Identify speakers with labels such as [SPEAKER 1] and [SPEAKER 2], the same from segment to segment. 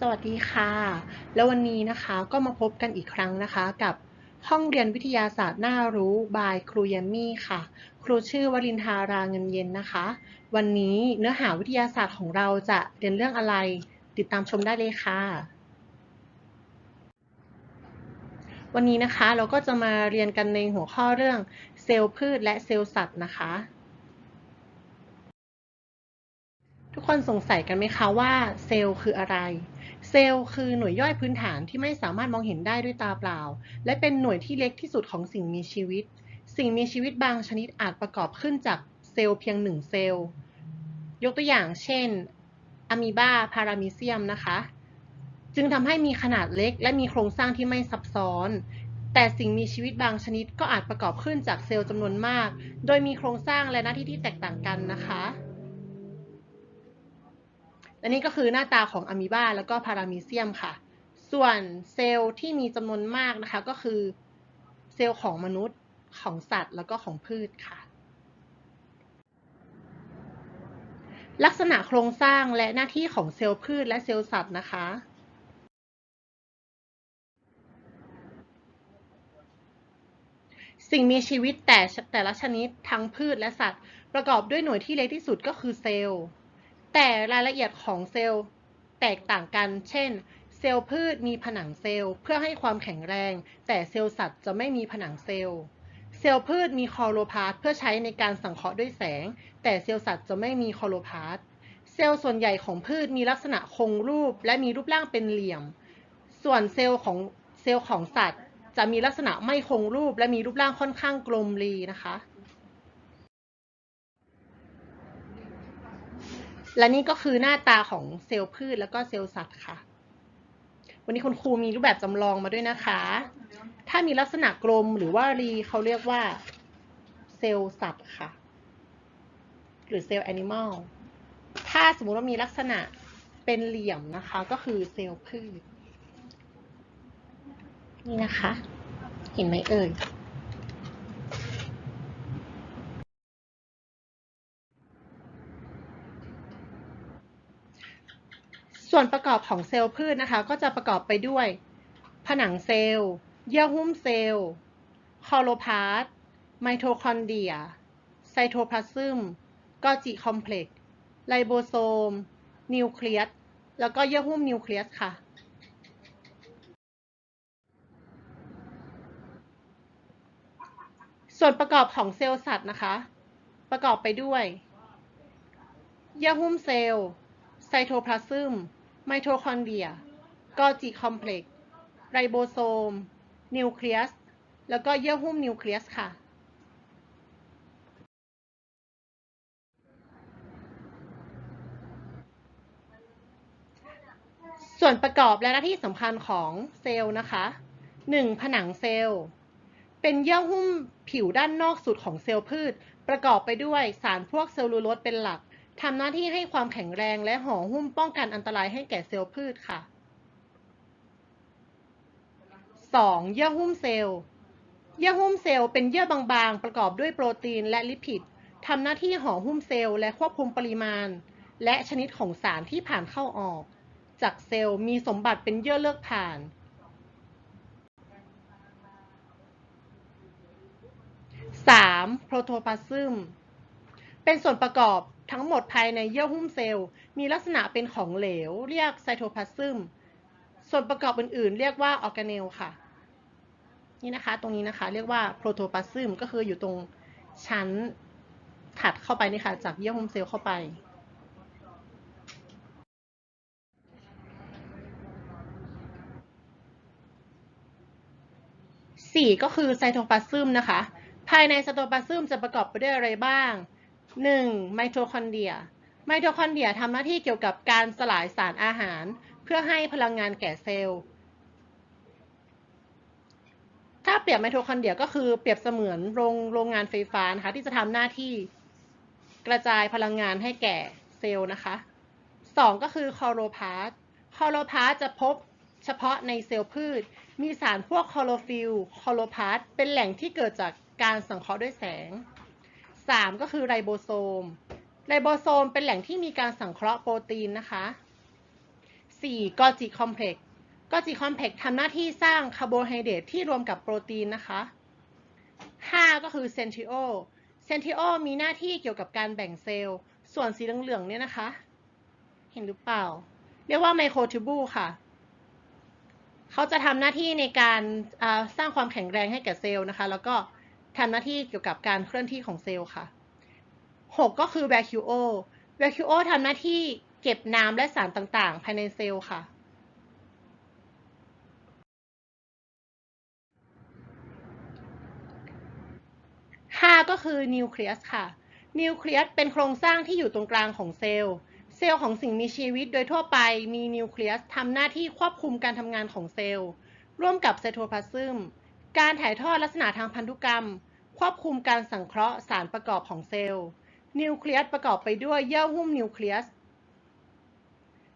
[SPEAKER 1] สวัสดีค่ะ แล้ววันนี้นะคะก็มาพบกันอีกครั้งนะคะกับห้องเรียนวิทยาศาสตร์น่ารู้บายครูยมมี่ค่ะ ครูชื่อวรินทาราเงินเย็นนะคะ วันนี้เนื้อหาวิทยาศาสตร์ของเราจะเรียนเรื่องอะไร ติดตามชมได้เลยค่ะ วันนี้นะคะเราก็จะมาเรียนกันในหัวข้อเรื่องเซลล์พืชและเซลล์สัตว์นะคะทุกคนสงสัยกันไหมคะว่าเซลล์คืออะไร เซลล์คือหน่วยย่อยพื้นฐานที่ไม่สามารถมองเห็นได้ด้วยตาเปล่า และเป็นหน่วยที่เล็กที่สุดของสิ่งมีชีวิต สิ่งมีชีวิตบางชนิดอาจประกอบขึ้นจากเซลล์เพียงหนึ่งเซลล์ ยกตัวอย่างเช่นอะมีบาพารามิเซียมนะคะ จึงทำให้มีขนาดเล็ก และมีโครงสร้างที่ไม่ซับซ้อน แต่สิ่งมีชีวิตบางชนิดก็อาจประกอบขึ้นจากเซลล์จำนวนมาก โดยมีโครงสร้างและหน้าที่ที่แตกต่างกันนะคะ และนี่ก็คือหน้าตาของอะมีบาแล้วก็พารามีเซียมค่ะ ส่วนเซลล์ที่มีจำนวนมากนะคะก็คือเซลล์ของมนุษย์ของสัตว์แล้วก็ของพืชค่ะ ลักษณะโครงสร้างและหน้าที่ของเซลล์พืชและเซลล์สัตว์นะคะสิ่งมีชีวิตแต่แต่ละชนิดทั้งพืชและสัตว์ ประกอบด้วยหน่วยที่เล็กที่สุดก็คือเซลล์ แต่รายละเอียดของเซลล์แตกต่างกัน เช่น เซลล์พืชมีผนังเซลล์เพื่อให้ความแข็งแรง แต่เซลล์สัตว์จะไม่มีผนังเซลล์ เซลล์พืชมีคลอโรพลาสต์เพื่อใช้ในการสังเคราะห์ด้วยแสง แต่เซลล์สัตว์จะไม่มีคลอโรพลาสต์เซลล์ส่วนใหญ่ของพืชมีลักษณะคงรูป และมีรูปร่างเป็นเหลี่ยม ส่วนเซลล์ของเซลล์ของสัตว์ จะมีลักษณะไม่คงรูป และมีรูปร่างค่อนข้างกลมรีนะคะ และนี่ก็คือหน้าตาของเซลล์พืชแล้วก็เซลล์สัตว์ค่ะ วันนี้คุณครูมีรูปแบบจำลองมาด้วยนะคะ ถ้ามีลักษณะกลมหรือว่ารีเขาเรียกว่าเซลล์สัตว์ค่ะ หรือเซลล์แอนิมอล ถ้าสมมติว่ามีลักษณะเป็นเหลี่ยมนะคะ ก็คือเซลล์พืช นี่นะคะ เห็นไหมเอ่ย ส่วนประกอบของเซลล์พืชนะคะ ก็จะประกอบไปด้วย ผนังเซลล์ เยื่อหุ้มเซลล์คลอโรพลาสต์ไมโทคอนเดรีย ไซโทพลาซึมกอจิคอมเพล็กซ์ไลโบโซม นิวเคลียส แล้วก็เยื่อหุ้มนิวเคลียสค่ะ ส่วนประกอบของเซลล์สัตว์นะคะ ประกอบไปด้วย เยื่อหุ้มเซลล์ ไซโทพลาซึม ไมโทคอนเดรียกอจิคอมเพล็กซ์ไรโบโซม นิวเคลียส แล้วก็เยื่อหุ้มนิวเคลียสค่ะ ส่วนประกอบและหน้าที่สำคัญของเซลล์นะคะ 1. ผนังเซลล์ เป็นเยื่อหุ้มผิวด้านนอกสุดของเซลล์พืช ประกอบไปด้วยสารพวกเซลลูโลสเป็นหลัก ทำหน้าที่ให้ความแข็งแรงและห่อหุ้มป้องกันอันตรายให้แก่เซลล์พืชค่ะ 2. เยื่อหุ้มเซลล์ เยื่อหุ้มเซลล์เป็นเยื่อบางๆ ประกอบด้วยโปรตีนและลิปิดทำหน้าที่ห่อหุ้มเซลล์และควบคุมปริมาณ และชนิดของสารที่ผ่านเข้าออก จากเซลล์มีสมบัติเป็นเยื่อเลือกผ่าน 3. โปรโทพลาซึมเป็นส่วนประกอบ ทั้งหมดภายในเยื่อหุ้มเซลล์ มีลักษณะเป็นของเหลว เรียกไซโทพลาซึม ส่วนประกอบอื่นๆ เรียกว่าออร์แกเนลค่ะ นี่นะคะ ตรงนี้นะคะ เรียกว่าโปรโทพลาซึม ก็คืออยู่ตรงชั้นถัดเข้าไปนี่ค่ะ จากเยื่อหุ้มเซลล์เข้าไปสี่ก็คือไซโทพลาซึมนะคะ ภายในไซโทพลาซึมจะประกอบไปด้วยอะไรบ้าง 1. ไมโทคอนเดรีย ไมโทคอนเดรียทำหน้าที่เกี่ยวกับการสลายสารอาหาร เพื่อให้พลังงานแก่เซลล์ ถ้าเปรียบไมโทคอนเดรียก็คือเปรียบเสมือนโรงโรงงานไฟฟ้านะคะที่จะทำหน้าที่กระจายพลังงานให้แก่เซลล์นะคะ 2. ก็คือคลอโรพลาสคลอโรพลาสจะพบเฉพาะในเซลล์พืช มีสารพวกคลอโรฟิลคลอโรพลาสเป็นแหล่งที่เกิดจากการสังเคราะห์ด้วยแสง 3. ก็คือไรโบโซม ไรโบโซมเป็นแหล่งที่มีการสังเคราะห์โปรตีนนะคะ 4. กอจิคอมเพล็กซ์กอจิคอมเพล็กซ์ทำหน้าที่สร้างคาร์โบไฮเดรตที่รวมกับโปรตีนนะคะ 5 ก็คือเซนทริโอ เซนทริโอมีหน้าที่เกี่ยวกับการแบ่งเซลล์ ส่วนสีเหลืองๆเนี่ยนะคะ เห็นหรือเปล่า เรียกว่าไมโครทิบูค่ะ เขาจะทำหน้าที่ในการสร้างความแข็งแรงให้แก่เซลล์นะคะ แล้วก็ ทำหน้าที่เกี่ยวกับการเคลื่อนที่ของเซลล์ค่ะ 6 ก็คือ vacuo vacuo ทำหน้าที่เก็บน้ำและสารต่างๆ ภายในเซลล์ค่ะ 5 ก็คือนิวเคลียสค่ะ นิวเคลียสเป็นโครงสร้างที่อยู่ตรงกลางของเซลล์ เซลล์ของสิ่งมีชีวิตโดยทั่วไปมีนิวเคลียสทำหน้าที่ควบคุมการทำงานของเซลล์ ร่วมกับไซโทพลาซึม การถ่ายทอดลักษณะทางพันธุกรรม ควบคุมการสังเคราะห์สารประกอบของเซลล์ นิวเคลียสประกอบไปด้วยเยื่อหุ้มนิวเคลียส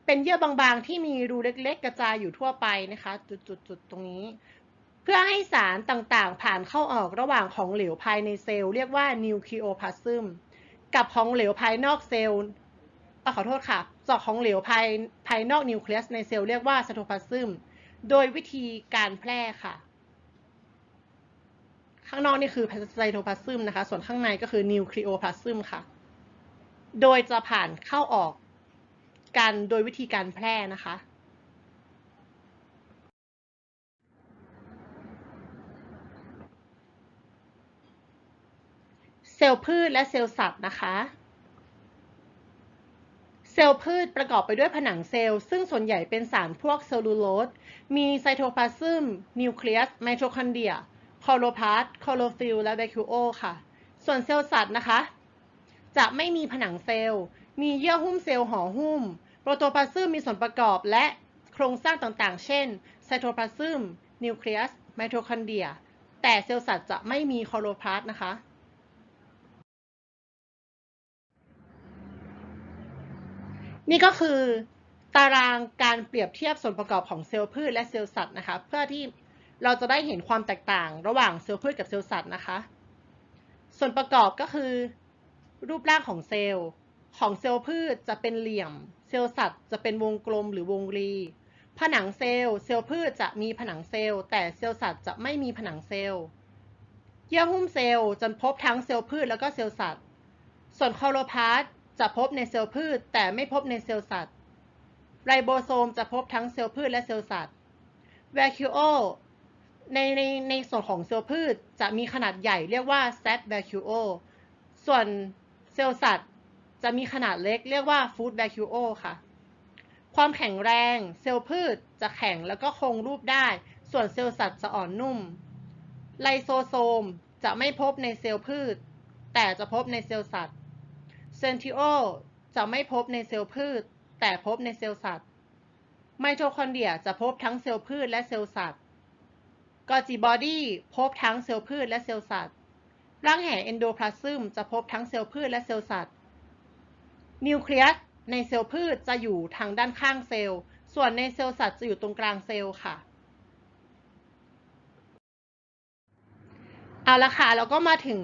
[SPEAKER 1] เป็นเยื่อบางๆ ที่มีรูเล็กๆ กระจายอยู่ทั่วไปนะคะ จุดๆ ตรงนี้ เพื่อให้สารต่างๆ ผ่านเข้าออกระหว่างของเหลวภายในเซลล์เรียกว่านิวคลีโอพลาซึมกับของเหลวภายนอกเซลล์ขอโทษค่ะจากของเหลวภายภายนอกนิวเคลียสในเซลล์เรียกว่าไซโทพลาซึมโดยวิธีการแพร่ค่ะ ข้างนอกนี่คือไซโทพลาซึมนะคะ ส่วนข้างในก็คือนิวคลีโอพลาซึมค่ะ โดยจะผ่านเข้าออกกันโดยวิธีการแพร่นะคะ เซลล์พืชและเซลล์สัตว์นะคะเซลล์พืชประกอบไปด้วยผนังเซลล์ ซึ่งส่วนใหญ่เป็นสารพวกเซลลูโลส มีไซโทพลาซึม นิวเคลียส ไมโทคอนเดรีย คลอโรพลาสต์คลอโรฟิลและแวคิโอค่ะ ส่วนเซลล์สัตว์นะคะ จะไม่มีผนังเซลล์ มีเยื่อหุ้มเซลล์ห่อหุ้ม โปรโตพลาซึมมีส่วนประกอบและโครงสร้างต่างๆ เช่นไซโทพลาซึมนิวเคลียสไมโทคอนเดรีย แต่เซลล์สัตว์จะไม่มีคลอโรพลาสต์นะคะนี่ก็คือตารางการเปรียบเทียบส่วนประกอบของเซลล์พืชและเซลล์สัตว์นะคะ เพื่อที่ เราจะได้เห็นความแตกต่างระหว่างเซลล์พืชกับเซลล์สัตว์นะคะ ส่วนประกอบก็คือ รูปร่างของเซลล์ ของเซลล์พืชจะเป็นเหลี่ยม เซลล์สัตว์จะเป็นวงกลมหรือวงรี ผนังเซลล์ เซลล์พืชจะมีผนังเซลล์ แต่เซลล์สัตว์จะไม่มีผนังเซลล์ เยื่อหุ้มเซลล์จะพบทั้งเซลล์พืชแล้วก็เซลล์สัตว์ ส่วนคลอโรพลาสต์จะพบในเซลล์พืช แต่ไม่พบในเซลล์สัตว์ ไรโบโซมจะพบทั้งเซลล์พืชและเซลล์สัตว์แวคิโอ ในในในส่วนของเซลล์พืชจะมีขนาดใหญ่เรียกว่า set vacuo ส่วนเซลล์สัตว์จะมีขนาดเล็กเรียกว่า food vacuo ค่ะ ความแข็งแรงเซลล์พืชจะแข็งแล้วก็คงรูปได้ ส่วนเซลล์สัตว์จะอ่อนนุ่ม ไลโซโซมจะไม่พบในเซลล์พืช แต่จะพบในเซลล์สัตว์ เซนทิโอจะไม่พบในเซลล์พืช แต่พบในเซลล์สัตว์ ไมโทคอนเดรียจะพบทั้งเซลล์พืชและเซลล์สัตว์ กอจิบอดี้พบทั้งเซลล์พืชและเซลล์สัตว์ร่างแห่เอนโดพลาซึมจะพบทั้งเซลล์พืชและเซลล์สัตว์ นิวเคลียสในเซลล์พืชจะอยู่ทางด้านข้างเซลล์ ส่วนในเซลล์สัตว์จะอยู่ตรงกลางเซลล์ค่ะ เอาละค่ะแล้วก็มาถึง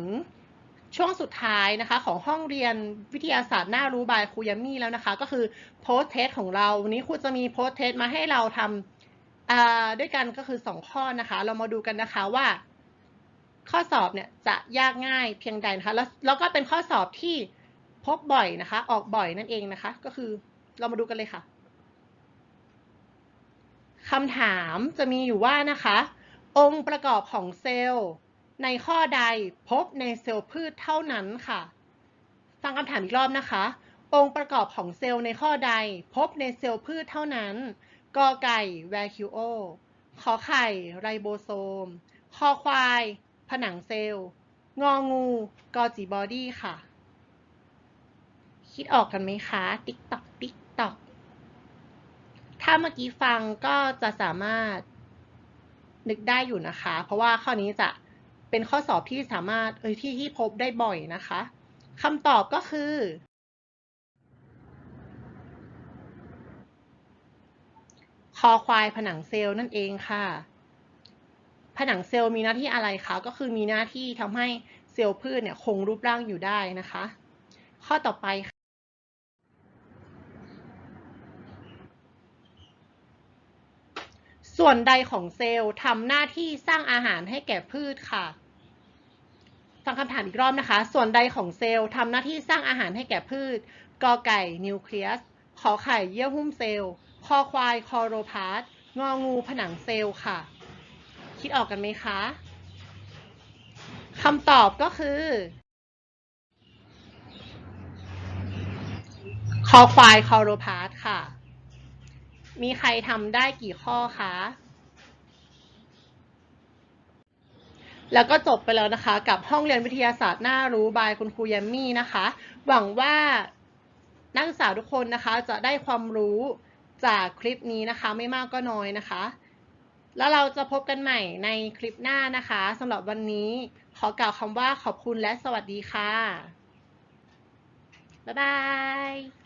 [SPEAKER 1] ช่วงสุดท้ายนะคะของห้องเรียนวิทยาศาสตร์น่ารู้บายครูยามี่แล้วนะคะ ก็คือโพสเทสของเรา วันนี้ครูจะมีโพสเทสมาให้เราทำ ด้วยกันก็คือ 2 ข้อนะคะ เรามาดูกันนะคะว่า ข้อสอบเนี่ยจะยากง่ายเพียงใดนะคะ แล้วแล้วก็เป็นข้อสอบที่พบบ่อยนะคะ ออกบ่อยนั่นเองนะคะ ก็คือเรามาดูกันเลยค่ะคำถามจะมีอยู่ว่านะคะ องค์ประกอบของเซลล์ ในข้อใดพบในเซลล์พืชเท่านั้นค่ะ ฟังคำถามอีกรอบนะคะ องค์ประกอบของเซลล์ในข้อใดพบในเซลล์พืชเท่านั้น กอไก่แวคิโอ ขอไข่ไรโบโซม คอควาย ผนังเซลล์ งองู กอจิบอดี้ค่ะ คิดออกกันไหมคะ ติ๊กตอกติ๊กตอก ถ้าเมื่อกี้ฟังก็จะสามารถนึกได้อยู่นะคะ เพราะว่าข้อนี้จะเป็นข้อสอบที่สามารถเออที่ที่พบได้บ่อยนะคะคำตอบก็คือ อควายผนังเซลล์นั่นเองค่ะ ผนังเซลล์มีหน้าที่อะไรคะ ก็คือมีหน้าที่ทำให้เซลล์พืชเนี่ยคงรูปร่างอยู่ได้นะคะ ข้อต่อไปค่ะส่วนใดของเซลล์ทำหน้าที่สร้างอาหารให้แก่พืชค่ะ ฟังคำถามอีกรอบนะคะ ส่วนใดของเซลล์ทำหน้าที่สร้างอาหารให้แก่พืช กอไก่นิวเคลียส ขอไข่เยื่อหุ้มเซลล์ คอควายคอโรพาสงองูผนังเซลล์ค่ะ คิดออกกันไหมคะคำตอบก็คือ คอควายคอโรพาสค่ะ มีใครทำได้กี่ข้อคะแล้วก็จบไปแล้วนะคะ กับห้องเรียนวิทยาศาสตร์น่ารู้บายคุณครูยมมี่นะคะ หวังว่านักศึกษาทุกคนนะคะจะได้ความรู้ จากคลิปนี้นะคะไม่มากก็น้อยนะคะ แล้วเราจะพบกันใหม่ในคลิปหน้านะคะสำหรับวันนี้ขอกล่าวคำว่าขอบคุณและสวัสดีค่ะ บ๊ายบาย